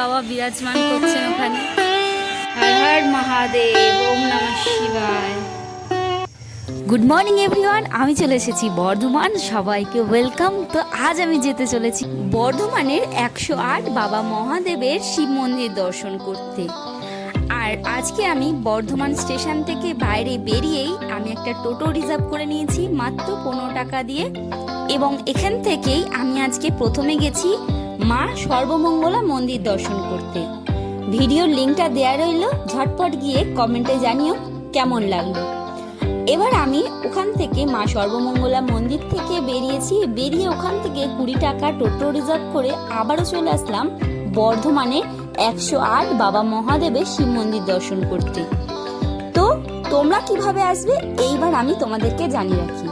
বাবা বিরাজমান করছেন ওখানে। শিবায়। গুড মর্নিং এভরিওয়ান আমি চলে এসেছি বর্ধমান। সবাইকে ওয়েলকাম তো আজ আমি যেতে চলেছি বর্ধমানের একশো আট বাবা মহাদেবের শিব মন্দির দর্শন করতে। আর আজকে আমি বর্ধমান স্টেশন থেকে বাইরে বেরিয়েই আমি একটা টোটো রিজার্ভ করে নিয়েছি, মাত্র পনেরো টাকা দিয়ে। এবং এখান থেকেই আমি আজকে প্রথমে গেছি মা সর্বমঙ্গলা মন্দির দর্শন করতে। ভিডিওর লিঙ্কটা দেয়া রইল, ঝটপট গিয়ে কমেন্টে জানিও কেমন লাগল। এবার আমি ওখান থেকে মা সর্বমঙ্গলা মন্দির থেকে বেরিয়েছি, বেরিয়ে ওখান থেকে কুড়ি টাকা টোটো রিজার্ভ করে আবারও চলে আসলাম বর্ধমানে একশো আট বাবা মহাদেবের শিব মন্দির দর্শন করতে। তো তোমরা কীভাবে আসবে? এইবার আমি তোমাদেরকে জানিয়ে রাখি।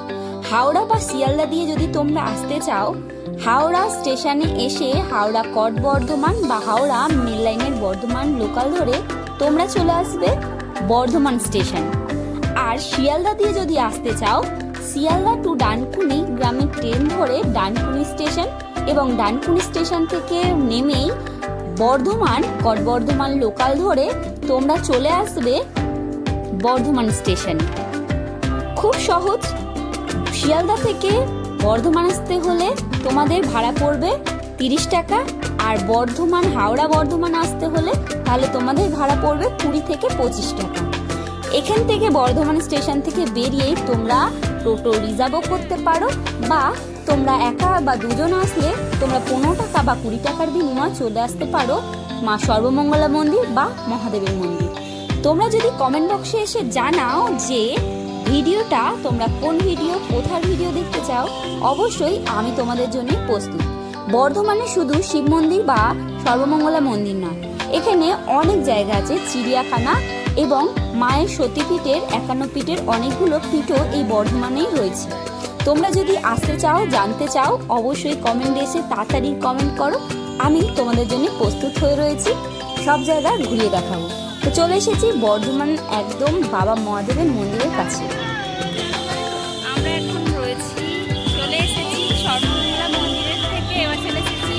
হাওড়া বা শিয়ালদা দিয়ে যদি তোমরা আসতে চাও হাওড়া স্টেশনে এসে হাওড়া কট বর্ধমান বা হাওড়া মেল লাইনের বর্ধমান লোকাল ধরে তোমরা চলে আসবে বর্ধমান স্টেশন। আর শিয়ালদা দিয়ে যদি আসতে চাও, শিয়ালদা টু ডানকুনি গ্রামে ট্রেন ধরে ডানকুনি স্টেশন এবং ডানকুনি স্টেশন থেকে নেমেই বর্ধমান, কট বর্ধমান লোকাল ধরে তোমরা চলে আসবে বর্ধমান স্টেশন। খুব সহজ, শিয়ালদা থেকে বর্ধমান আসতে হলে তোমাদের ভাড়া পড়বে তিরিশ টাকা আর বর্ধমান, হাওড়া বর্ধমান আসতে হলে তাহলে তোমাদের ভাড়া পড়বে কুড়ি থেকে পঁচিশ টাকা। এখান থেকে বর্ধমান স্টেশন থেকে বেরিয়ে তোমরা টোটো রিজার্ভও করতে পারো বা তোমরা একা বা দুজন আসলে তোমরা পনেরো টাকা বা কুড়ি টাকার বিনিময়ে চলে আসতে পারো মা সর্বমঙ্গলা মন্দির বা মহাদেবের মন্দির। তোমরা যদি কমেন্ট বক্সে এসে জানাও যে ভিডিওটা তোমরা কোন ভিডিও, কোথার ভিডিও দেখতে চাও, অবশ্যই আমি তোমাদের জন্য প্রস্তুত। বর্ধমানে শুধু শিব মন্দির বা সর্বমঙ্গলা মন্দির নয় এখানে অনেক জায়গা আছে, চিড়িয়াখানা এবং মায়ের সতীপীঠের একান্ন পীঠের অনেকগুলো পীঠও এই বর্ধমানেই রয়েছে। তোমরা যদি আসতে চাও, জানতে চাও, অবশ্যই কমেন্টে এসে তাড়াতাড়ি কমেন্ট করো। আমি তোমাদের জন্য প্রস্তুত হয়ে রয়েছি। সব জায়গা ঘুরিয়ে দেখাবো। তো চলে এসেছি বর্ধমান একদম বাবা মহাদেবের মন্দিরের কাছে। আমরা এখন রয়েছি, চলে এসেছি মন্দিরের থেকে। এবার এসেছি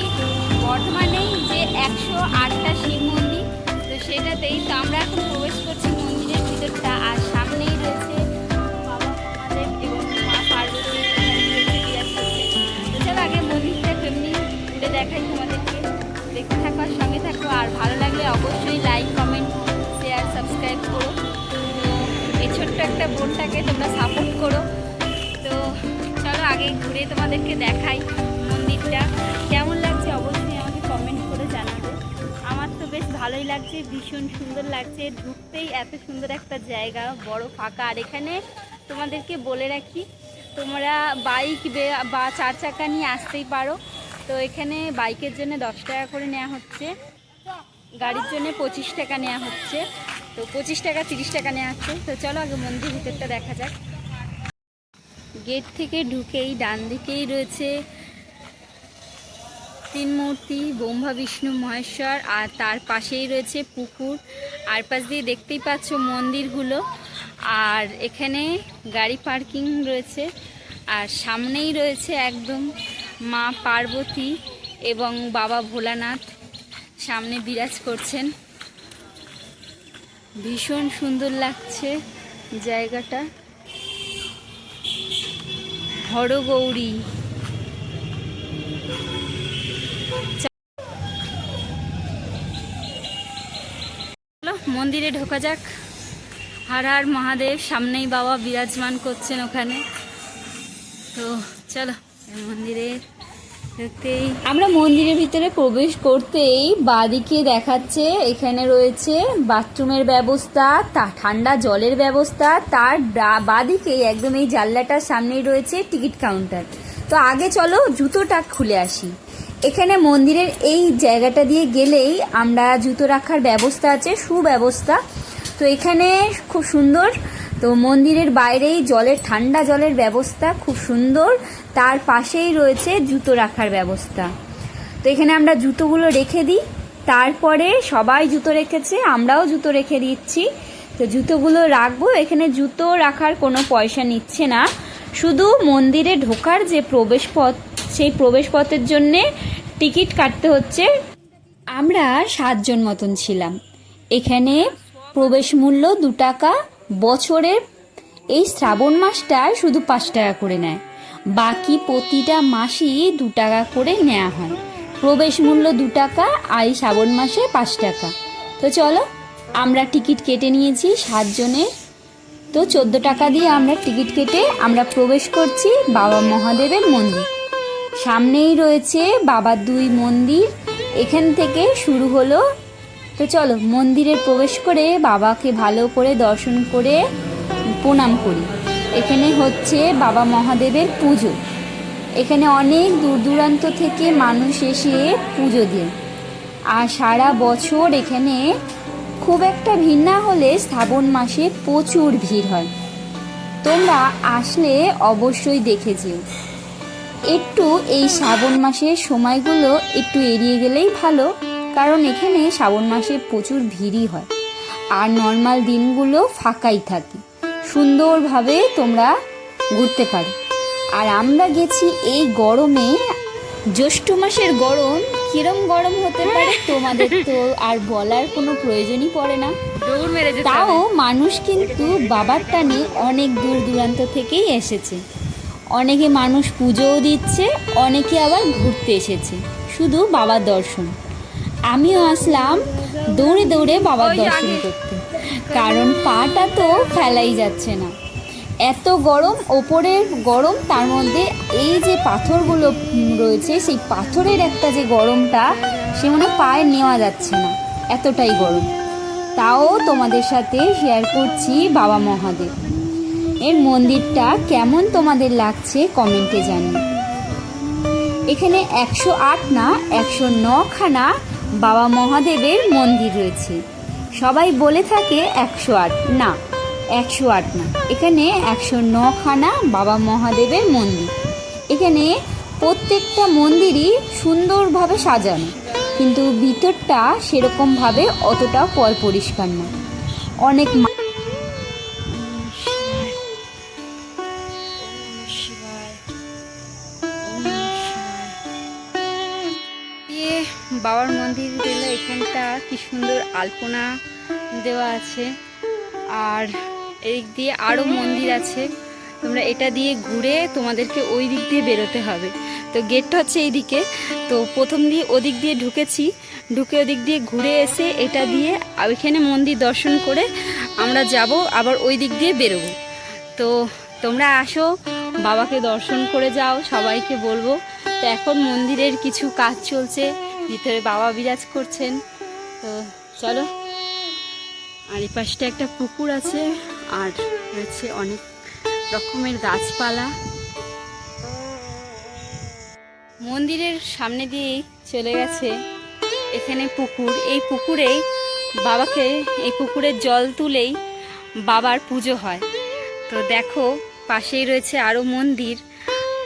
বর্ধমানেই যে একশো আটটা শিব মন্দির, তো সেটাতেই তো আমরা এখন বোনটাকে তোমরা সাপোর্ট করো। তো চলো আগে ঘুরে তোমাদেরকে দেখাই মন্দিরটা। কেমন লাগছে অবশ্যই আমাকে কমেন্ট করে জানাবে। আমার তো বেশ ভালোই লাগছে, ভীষণ সুন্দর লাগছে। ঢুকতেই এত সুন্দর একটা জায়গা, বড় ফাঁকা। আর এখানে তোমাদেরকে বলে রাখি, তোমরা বাইক বা চার চাকা নিয়ে আসতেই পারো। তো এখানে বাইকের জন্য দশ টাকা করে নেওয়া হচ্ছে। গাড়ির জন্য পঁচিশ টাকা নেওয়া হচ্ছে। তো পঁচিশ টাকা, তিরিশ টাকা নেওয়া হচ্ছে তো চলো আগে মন্দির ভিতরটা দেখা যাক। গেট থেকে ঢুকেই ডান দিকেই রয়েছে তিন মূর্তি ব্রহ্মা, বিষ্ণু, মহেশ্বর, আর তার পাশেই রয়েছে পুকুর। আর পাশ দিয়ে দেখতেই পাচ্ছ মন্দিরগুলো। আর এখানে গাড়ি পার্কিং রয়েছে। আর সামনেই রয়েছে একদম মা পার্বতী এবং বাবা ভোলানাথ। সামনে বিরাজ করছেন। ভীষণ সুন্দর লাগছে জায়গাটা। হরগৌরী। মন্দিরে ঢোকা যাক। হার হার মহাদেব, সামনেই বাবা বিরাজমান করছেন ওখানে। তো চলো এই মন্দিরে ঢুকতেই আমরা মন্দিরের ভিতরে প্রবেশ করতেই বাদিকে দেখাচ্ছে, এখানে রয়েছে বাথরুমের ব্যবস্থা, তা ঠান্ডা জলের ব্যবস্থা, তার বাদিকে একদম এই জানলাটার সামনেই রয়েছে টিকিট কাউন্টার। তো আগে চলো জুতোটা খুলে আসি। এখানে মন্দিরের এই জায়গাটা দিয়ে গেলেই আমরা জুতো রাখার ব্যবস্থা আছে, সুব্যবস্থা। তো এখানে খুব সুন্দর তো মন্দিরের বাইরেই জলের, ঠান্ডা জলের ব্যবস্থা খুব সুন্দর। তার পাশেই রয়েছে জুতো রাখার ব্যবস্থা। তো এখানে আমরা জুতোগুলো রেখে দিই। তারপরে সবাই জুতো রেখেছে, আমরাও জুতো রেখে দিচ্ছি। তো জুতোগুলো রাখব। এখানে জুতো রাখার কোনো পয়সা নিচ্ছে না। শুধু মন্দিরে ঢোকার যে প্রবেশ পথ সেই প্রবেশ পথের জন্যে টিকিট কাটতে হচ্ছে। আমরা সাতজন মতন ছিলাম। এখানে প্রবেশ মূল্য দু টাকা বছরের এই শ্রাবণ মাসটায় শুধু পাঁচ টাকা করে নেয়। বাকি প্রতিটা মাসই দু টাকা করে নেওয়া হয়। প্রবেশ মূল্য দু টাকা, আর এই শ্রাবণ মাসে পাঁচ টাকা। তো চলো, আমরা টিকিট কেটে নিয়েছি সাতজনের। তো চোদ্দ টাকা দিয়ে আমরা টিকিট কেটে আমরা প্রবেশ করছি বাবা মহাদেবের মন্দির। সামনেই রয়েছে বাবার দুই মন্দির। এখান থেকে শুরু হলো তো চলো, মন্দিরে প্রবেশ করে বাবাকে ভালো করে দর্শন করে প্রণাম করি। এখানে হচ্ছে বাবা মহাদেবের পুজো। এখানে অনেক দূর দূরান্ত থেকে মানুষ এসে পুজো দেয়। আর সারা বছর এখানে খুব একটা ভিড় না হলে শ্রাবণ মাসে প্রচুর ভিড় হয়। তোমরা আসলে অবশ্যই দেখে যেও। একটু এই শ্রাবণ মাসের সময়গুলো একটু এড়িয়ে গেলেই ভালো। কারণ এখানে শ্রাবণ মাসে প্রচুর ভিড়ই হয়। আর নর্মাল দিনগুলো ফাঁকাই থাকে। সুন্দরভাবে তোমরা ঘুরতে পারো। আর আমরা গেছি এই গরমে। জ্যৈষ্ঠ মাসের গরম কিরম গরম হতে পারে তোমাদের তো আর বলার কোনো প্রয়োজনই পড়ে না। তাও মানুষ কিন্তু বাবার টানে অনেক দূর দূরান্ত থেকেই এসেছে। অনেকে মানুষ পুজোও দিচ্ছে অনেকে আবার ঘুরতে এসেছে। শুধু বাবার দর্শন। আমিও আসলাম দৌড়ে দৌড়ে বাবার দর্শন করতে। কারণ পাটা তো ফেলাই যাচ্ছে না। এত গরম ওপরের গরম তার মধ্যে এই যে পাথরগুলো রয়েছে সেই পাথরের একটা যে গরমটা সে মনে পায়ে নেওয়া যাচ্ছে না। এতটাই গরম। তাও তোমাদের সাথে শেয়ার করছি বাবা মহাদেব। এর মন্দিরটা কেমন তোমাদের লাগছে কমেন্টে জানিও। এখানে একশো আট না একশো নখানা বাবা মহাদেবের মন্দির রয়েছে। সবাই বলে থাকে একশো আট, না, একশো আট না। এখানে একশো নখানা বাবা মহাদেবের মন্দির। এখানে প্রত্যেকটা মন্দিরই সুন্দরভাবে সাজানো, কিন্তু ভিতরটা সেরকমভাবে অতটাও পর পরিষ্কার না। অনেক বাবার মন্দির গেলে এখানটা কি সুন্দর আলপনা দেওয়া আছে। আর এদিক দিয়ে আরও মন্দির আছে। তোমরা এটা দিয়ে ঘুরে তোমাদেরকে ওই দিক দিয়ে বেরোতে হবে। তো গেটটা হচ্ছে এইদিকে। তো প্রথম দিয়ে ওদিক দিয়ে ঢুকেছি। ঢুকে ওদিক দিয়ে ঘুরে এসে এটা দিয়ে ওইখানে মন্দির দর্শন করে আমরা যাব, আবার ওই দিক দিয়ে বেরোবো। তো তোমরা আসো, বাবাকে দর্শন করে যাও, সবাইকে বলব। তো এখন মন্দিরের কিছু কাজ চলছে। ভিতরে বাবা বিরাজ করছেন। তো চলো। আর এই পাশটা একটা পুকুর আছে, আর রয়েছে অনেক রকমের গাছপালা। মন্দিরের সামনে দিয়েই চলে গেছে এখানে পুকুর। এই পুকুরেই বাবাকে, এই পুকুরের জল তুলেই বাবার পুজো হয়। তো দেখো, পাশেই রয়েছে আরও মন্দির।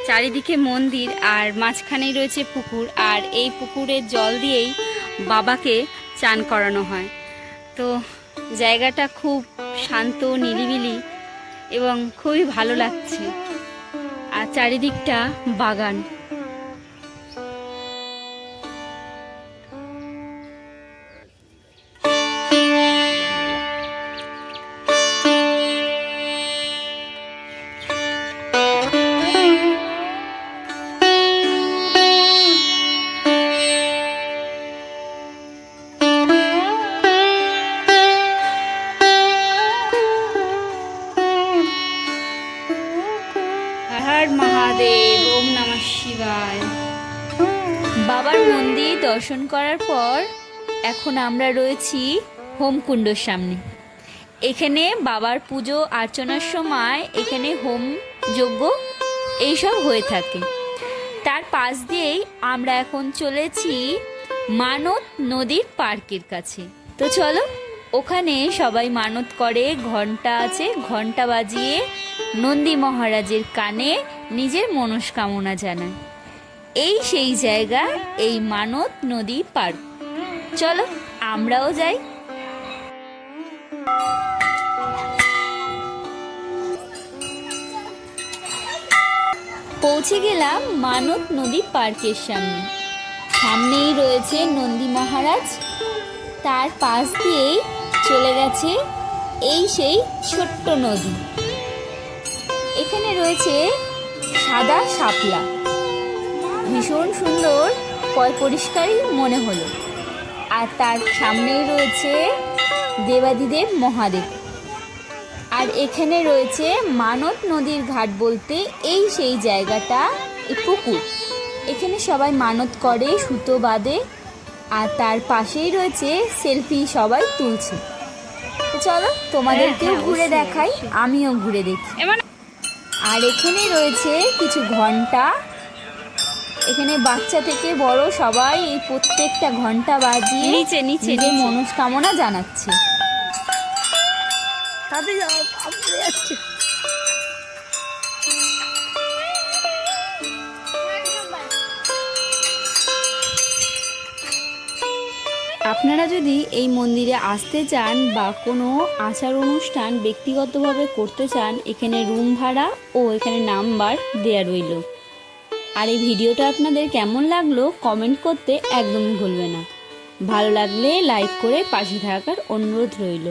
চারিদিকে মন্দির আর মাঝখানেই রয়েছে পুকুর আর এই পুকুরের জল দিয়েই বাবাকে চান করানো হয়। তো জায়গাটা খুব শান্ত, নিরিবিলি এবং খুবই ভালো লাগছে। আর চারিদিকটা বাগান। বাবার মন্দির দর্শন করার পর এখন আমরা রয়েছি হোমকুণ্ডর সামনে। এখানে বাবার পুজো অর্চনার সময় এখানে হোম যজ্ঞ এইসব হয়ে থাকে। তার পাশ দিয়েই আমরা এখন চলেছি মানত নদীর পার্কের কাছে। তো চলো, ওখানে সবাই মানত করে, ঘণ্টা আছে, ঘণ্টা বাজিয়ে নন্দী মহারাজের কানে নিজের মনস্কামনা জানায়। এই সেই জায়গা, এই মানত নদী পার্ক চলো, আমরাও যাই। পৌঁছে গেলাম মানত নদী পার্কের সামনে। সামনেই রয়েছে নন্দী মহারাজ। তার পাশ দিয়েই চলে গেছে এই সেই ছোট্ট নদী। এখানে রয়েছে সাদা শাপলা। ভীষণ সুন্দর পয় পরিষ্কারই মনে হলো। আর তার সামনেই রয়েছে দেবাদিদেব মহাদেব। আর এখানে রয়েছে মানত নদীর ঘাট বলতে এই সেই জায়গাটা পুকুর। এখানে সবাই মানত করে সুতো বাঁধে আর তার পাশেই রয়েছে সেলফি সবাই তুলছে। চলো তোমাদেরকেও হ্যাঁ, ঘুরে দেখাই আমিও ঘুরে দেখি। আর এখানে রয়েছে কিছু ঘণ্টা এখানে বাচ্চা থেকে বড় সবাই এই প্রত্যেকটা ঘণ্টা বাজিয়ে নিচে, নিচে, নিচে। মনস্কামনা জানাচ্ছে। আপনারা যদি এই মন্দিরে আসতে চান বা কোনো আচার অনুষ্ঠান ব্যক্তিগতভাবে করতে চান এখানে রুম ভাড়া ও এখানে নাম্বার দেয়া রইল। আর এই ভিডিওটা আপনাদের কেমন লাগল কমেন্ট করতে একদম ভুলবে না। ভালো লাগলে লাইক করে পাশে থাকার অনুরোধ রইল।